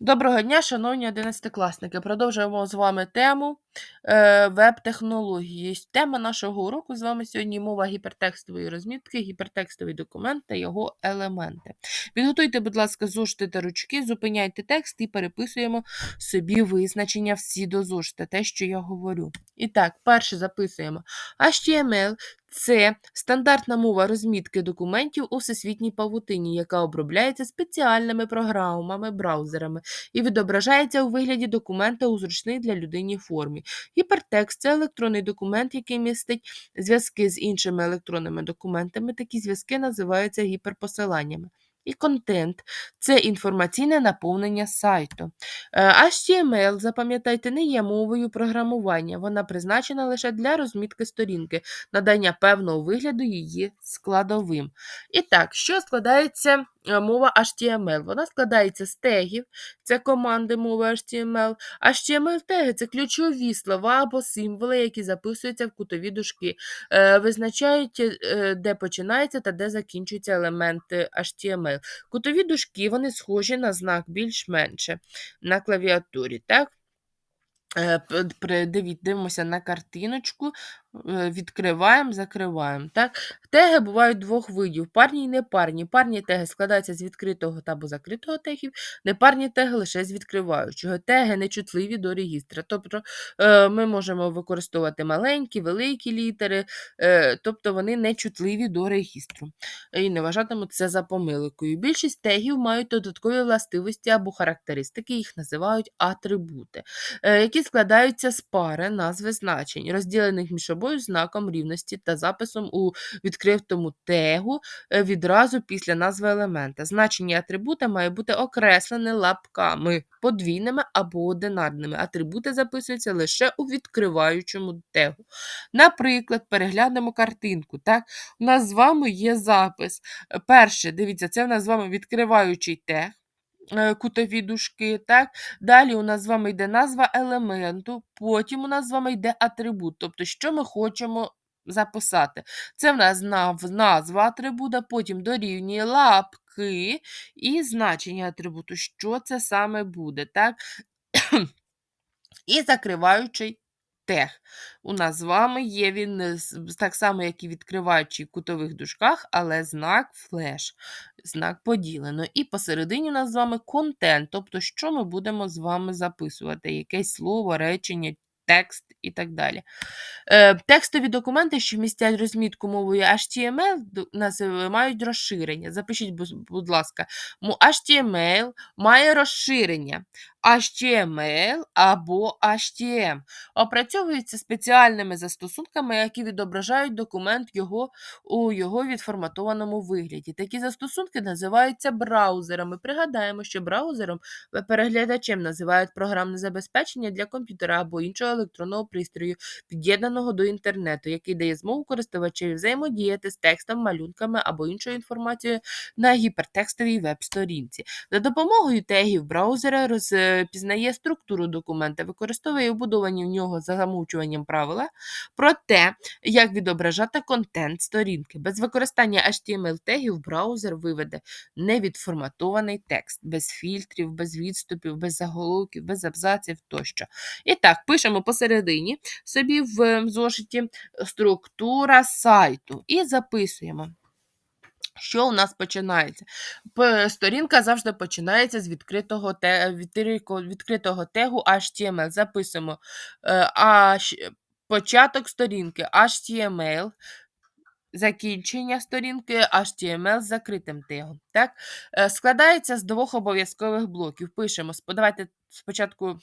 Доброго дня, шановні одинадцятикласники. Продовжуємо з вами тему е, веб-технології. Тема нашого уроку з вами сьогодні мова гіпертекстової розмітки, гіпертекстовий документ та його елементи. Підготуйте, будь ласка, зошити та ручки, зупиняйте текст і переписуємо собі визначення всі до зошита, те, що я говорю. І так, перше записуємо HTML це стандартна мова розмітки документів у всесвітній павутині, яка обробляється спеціальними програмами, браузерами і відображається у вигляді документа у зручній для людині формі. Гіпертекст це електронний документ, який містить зв'язки з іншими електронними документами. Такі зв'язки називаються гіперпосиланнями. І контент це інформаційне наповнення сайту. Е, HTML, запам'ятайте, не є мовою програмування. Вона призначена лише для розмітки сторінки, надання певного вигляду її складовим. І так, що складається е, мова HTML? Вона складається з тегів, це команди мови HTML. HTML-теги це ключові слова або символи, які записуються в кутові дужки, е, визначають, де починається та де закінчуються елементи HTML. Кутові дужки вони схожі на знак більш-менше на клавіатурі. так? Е, дивимося на картиночку. Е, відкриваємо, закриваємо. Так? Теги бувають двох видів: парні і непарні. Парні теги складаються з відкритого або закритого тегів, непарні теги лише з відкриваючого. Теги нечутливі до регістра. Тобто е, ми можемо використовувати маленькі, великі літери, е, тобто вони нечутливі до регістру. І не вважатимуть це за помилкою. Більшість тегів мають додаткові властивості або характеристики, їх називають атрибути, які складаються з пари назви значень, розділених між собою знаком рівності та записом у відкритому тегу е, відразу після назви елемента. Значення атрибута має бути окреслене лапками, подвійними або одинарними. Атрибути записуються лише у відкриваючому тегу. Наприклад, переглянемо картинку. Так? У нас з вами є запис. Перше, дивіться, це у нас з вами відкриваючий тег. Е, кутові дужки. так? Далі у нас з вами йде назва елементу, потім у нас з вами йде атрибут, тобто, що ми хочемо записати. Це в нас назва атрибута, потім дорівнює лапки і значення атрибуту, що це саме буде. так? І закриваючий тег. У нас з вами є він е, так само, як і відкриваючий в кутових дужках, але знак флеш, знак поділено. І посередині у нас з вами контент, тобто, що ми будемо з вами записувати, якесь слово, речення, текст і так далі. Е, Текстові документи, що містять розмітку мовою HTML, мають розширення. Запишіть, будь ласка, HTML має розширення. HTML або HTM. Опрацьовується спеціальними застосунками, які відображають документ його у його відформатованому вигляді. Такі застосунки називаються браузерами. Пригадаємо, що браузером переглядачем називають програмне забезпечення для комп'ютера або іншого електронного пристрою, під'єднаного до інтернету, який дає змогу користувачеві взаємодіяти з текстом, малюнками або іншою інформацією на гіпертекстовій веб-сторінці. За допомогою тегів браузера розпізнає структуру документа, використовує вбудовані в нього за замовчуванням правила про те, як відображати контент сторінки. Без використання HTML-тегів браузер виведе невідформатований текст, без фільтрів, без відступів, без заголовків, без абзаців тощо. І так, пишемо посередині собі в зошиті структура сайту і записуємо. Що у нас починається? Сторінка завжди починається з відкритого відкритого тегу HTML. Записуємо е, початок сторінки HTML, закінчення сторінки HTML з закритим тегом. Так? Е, складається з двох обов'язкових блоків. Пишемо, давайте спочатку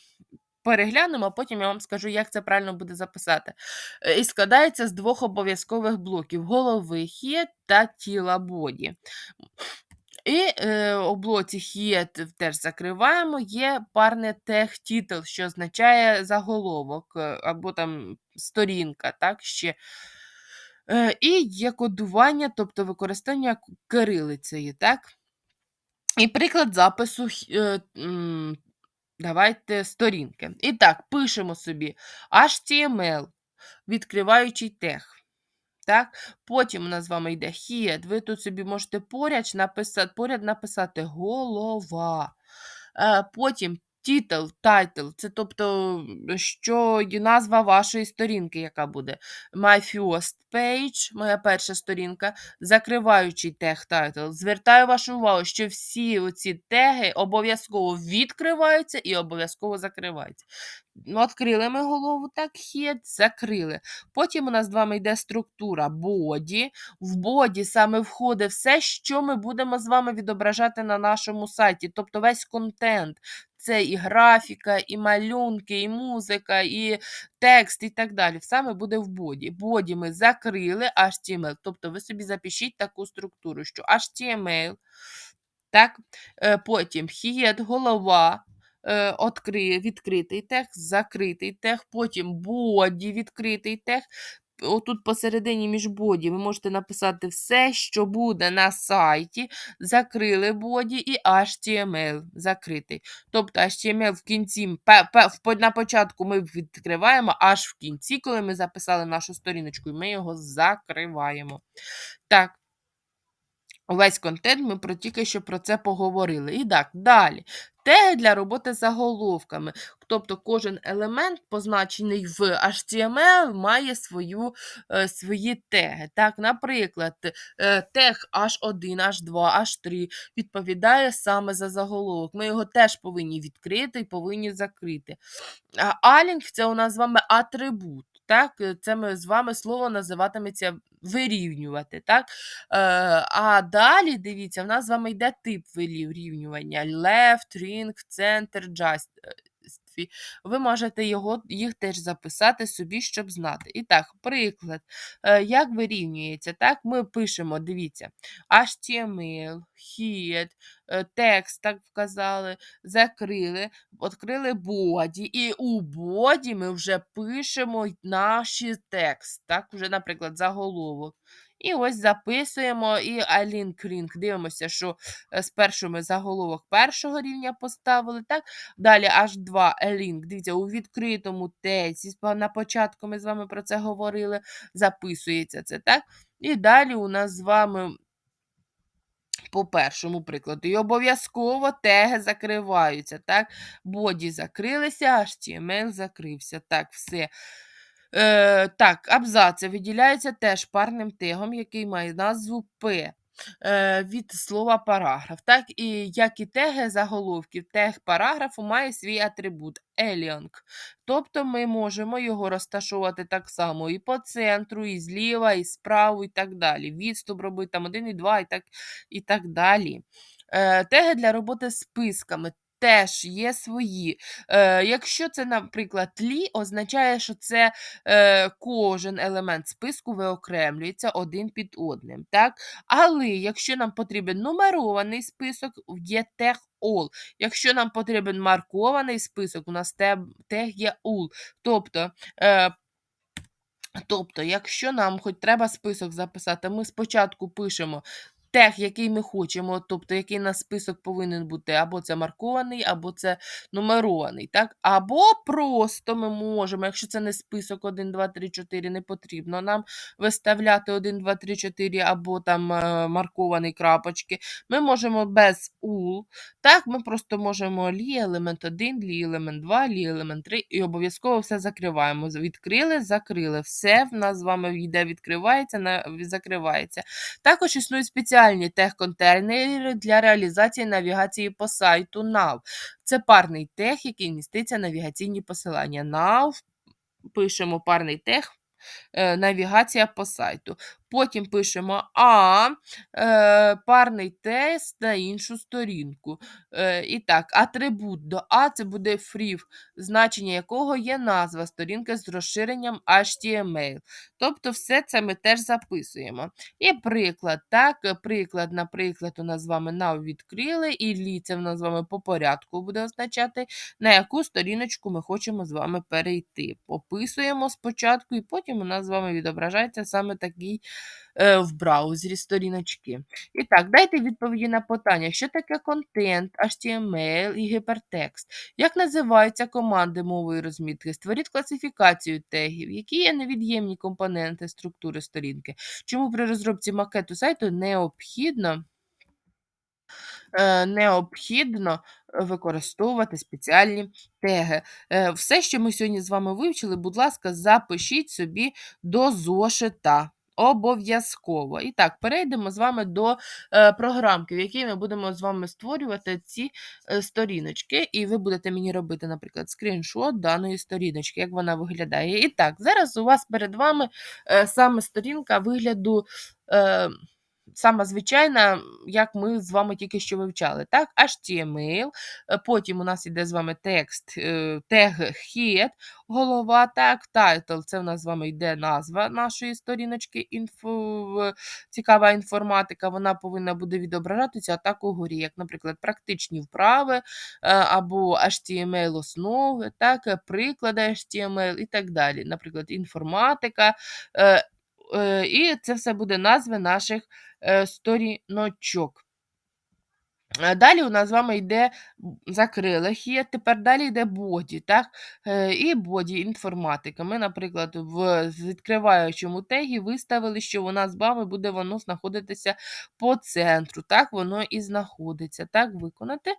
переглянемо, а потім я вам скажу, як це правильно буде записати. Е, і складається з двох обов'язкових блоків: голови head та тіла боді. І е, у блоці head теж закриваємо, є парне title, що означає заголовок е, або там сторінка. так, ще. Е, І є кодування, тобто використання кирилицею. так. І приклад запису е, Давайте сторінки. І так, пишемо собі HTML, відкриваючий тег. Так? Потім у нас з вами йде head. Ви тут собі можете поряд написати поряд написати голова. Е, потім title, тайтл, це тобто, що є назва вашої сторінки, яка буде. My first page, моя перша сторінка, закриваючий тег тайтл. Звертаю вашу увагу, що всі оці теги обов'язково відкриваються і обов'язково закриваються. Ну, Відкрили ми голову, так, head, закрили. Потім у нас з вами йде структура body. В боді саме входить все, що ми будемо з вами відображати на нашому сайті, тобто весь контент. Це і графіка, і малюнки, і музика, і текст, і так далі. Саме буде в боді. Боді ми закрили HTML. Тобто ви собі запишіть таку структуру, що HTML, так, е, потім head, голова, відкритий тег, закритий тег, потім боді, відкритий тег. Отут посередині між боді ви можете написати все, що буде на сайті, закрили боді і HTML закритий. Тобто HTML в кінці, на початку ми відкриваємо, аж в кінці, коли ми записали нашу сторіночку, ми його закриваємо. Так. Весь контент ми про тільки що про це поговорили. І так, далі. Теги для роботи заголовками. Тобто кожен елемент, позначений в HTML, має свою, е, свої теги. Так, Наприклад, е, тег H1, H2, H3 відповідає саме за заголовок. Ми його теж повинні відкрити і повинні закрити. А алінг це у нас з вами атрибут. Так, е, це ми з вами слово називатиметься вирівнювати. Так? Е, а далі, дивіться, в нас з вами йде тип вирівнювання: left, ring, center, just. Ви можете його, їх теж записати собі, щоб знати. І так, приклад, е, як вирівнюється? Так, ми пишемо, дивіться, HTML, head, е, текст, так вказали, закрили, відкрили боді, і у боді ми вже пишемо наш текст. Так, вже, наприклад, заголовок. І ось записуємо і link link. Дивимося, що е, спершу ми заголовок першого рівня поставили. так? Далі аж 2 link. Дивіться, у відкритому тексті, на початку ми з вами про це говорили, записується це, так? І далі у нас з вами. По першому прикладу. І обов'язково теги закриваються. так? Боді закрилися, HTML закрився. Так, все. Е, Так, абзаци виділяються теж парним тегом, який має назву П. е, Від слова параграф. Так, і як і теги заголовків, тег параграфу має свій атрибут еліанг. Тобто ми можемо його розташовувати так само і по центру, і зліва, і справа, і так далі. Відступ робити там 1 і 2, і так, і так далі. Е, Теги для роботи з списками теж є свої. Е, Якщо це, наприклад, тлі, означає, що це е, кожен елемент списку виокремлюється один під одним. Так? Але якщо нам потрібен нумерований список, є тег all. Якщо нам потрібен маркований список, у нас тег є all. Тобто. Е, Тобто, якщо нам хоч треба список записати, ми спочатку пишемо тег, який ми хочемо, тобто який на список повинен бути, або це маркований, або це нумерований. так? Або просто ми можемо, якщо це не список 1, 2, 3, 4, не потрібно нам виставляти 1, 2, 3, 4, або там е, маркований крапочки, ми можемо без ul, так, ми просто можемо лі елемент 1, лі елемент 2, лі елемент 3, і обов'язково все закриваємо. Відкрили, закрили. Все в нас з вами йде, відкривається, закривається. Також існують спеціальні тег-контейнери для реалізації навігації по сайту NAV. Це парний тех, який міститься навігаційні посилання. NAV, пишемо парний тег. е, Навігація по сайту. Потім пишемо А, е, парний тест на іншу сторінку. Е, І так, атрибут до А це буде free, значення якого є назва сторінки з розширенням HTML. Тобто, все це ми теж записуємо. І приклад, так, приклад, наприклад, у нас з вами nav відкрили, і лі це в нас з вами по порядку буде означати, на яку сторіночку ми хочемо з вами перейти. Пописуємо спочатку, і потім у нас з вами відображається саме такий в браузері сторіночки. І так, дайте відповіді на питання, що таке контент, HTML і гіпертекст. Як називаються команди мової розмітки? Створіть класифікацію тегів, які є невід'ємні компоненти структури сторінки. Чому при розробці макету сайту необхідно Е, необхідно використовувати спеціальні теги. Е, все, що ми сьогодні з вами вивчили, будь ласка, запишіть собі до зошита. Обов'язково. І так, перейдемо з вами до е, програмки, в якій ми будемо з вами створювати ці е, сторіночки, і ви будете мені робити, наприклад, скріншот даної сторіночки, як вона виглядає. І так, зараз у вас перед вами е, саме сторінка вигляду. Сама звичайна, як ми з вами тільки що вивчали, так? HTML, е, потім у нас іде з вами текст, е, тег head, голова, так, title, це у нас з вами йде назва нашої сторіночки, інфо, цікава інформатика, вона повинна буде відображатися так угорі, як, наприклад, практичні вправи е, або HTML основи, так, приклади HTML і так далі. Наприклад, інформатика. І це все буде назви наших сторіночок. Е, далі у нас з вами йде закрилих є, тепер далі йде боді, так? Е, і боді інформатика. Ми, наприклад, в відкриваючому тегі виставили, що нас з вами буде воно знаходитися по центру. Так, воно і знаходиться. Так, виконати.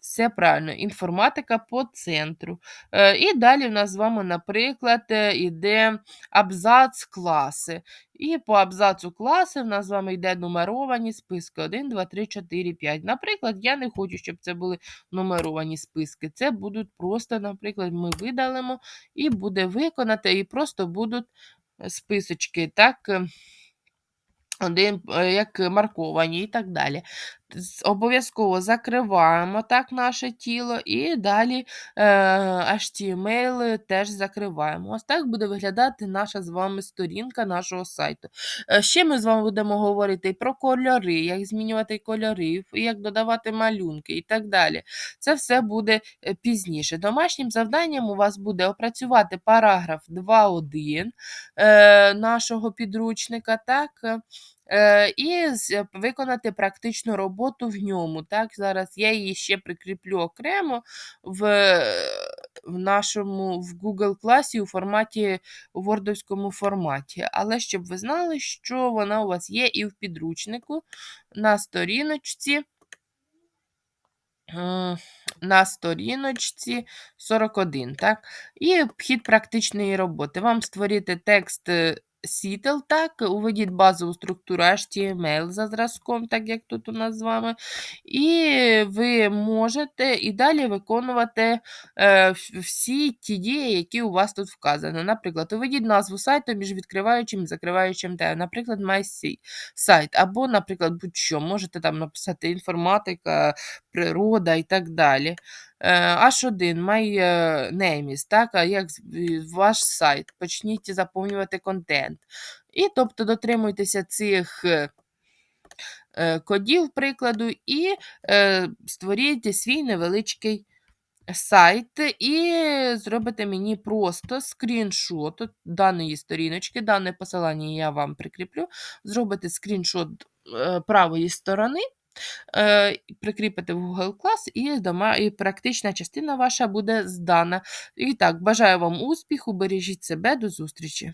Все правильно, інформатика по центру. Е, І далі в нас з вами, наприклад, йде абзац класи. І по абзацу класи в нас з вами йде нумеровані списки 1, 2, 3, 4, 5. Наприклад, я не хочу, щоб це були нумеровані списки. Це будуть просто, наприклад, ми видалимо і буде виконати, і просто будуть списочки. так, один, е, як марковані і так далі. Обов'язково закриваємо так наше тіло, і далі е, HTML теж закриваємо. Ось так буде виглядати наша з вами сторінка нашого сайту. Е, ще ми з вами будемо говорити про кольори, як змінювати кольори, як додавати малюнки і так далі. Це все буде е, пізніше. Домашнім завданням у вас буде опрацювати параграф 2.1 е, нашого підручника. так, Е, і виконати практичну роботу в ньому. Так, Зараз я її ще прикріплю окремо в в нашому в Google класі у форматі у вордовському форматі. Але щоб ви знали, що вона у вас є і в підручнику на сторіночці. На сторіночці 41, так? І вхід практичної роботи. Вам створити текст Сітл, так, уведіть базову структуру HTML за зразком, так як тут у нас з вами. І ви можете і далі виконувати е, всі ті дії, які у вас тут вказані. Наприклад, уведіть назву сайту між відкриваючим і закриваючим тегом, наприклад, My сайт. Або, наприклад, будь-що. Можете там написати інформатика, природа і так далі. H1, My name is, так, як ваш сайт, почніть заповнювати контент. І тобто дотримуйтеся цих е, кодів, прикладу, і е, створіть свій невеличкий сайт, і зробите мені просто скріншот даної сторіночки, дане посилання я вам прикріплю. Зробите скріншот е, правої сторони. Е, прикріпити в Google клас, і і практична частина ваша буде здана. І так, бажаю вам успіху, бережіть себе, до зустрічі!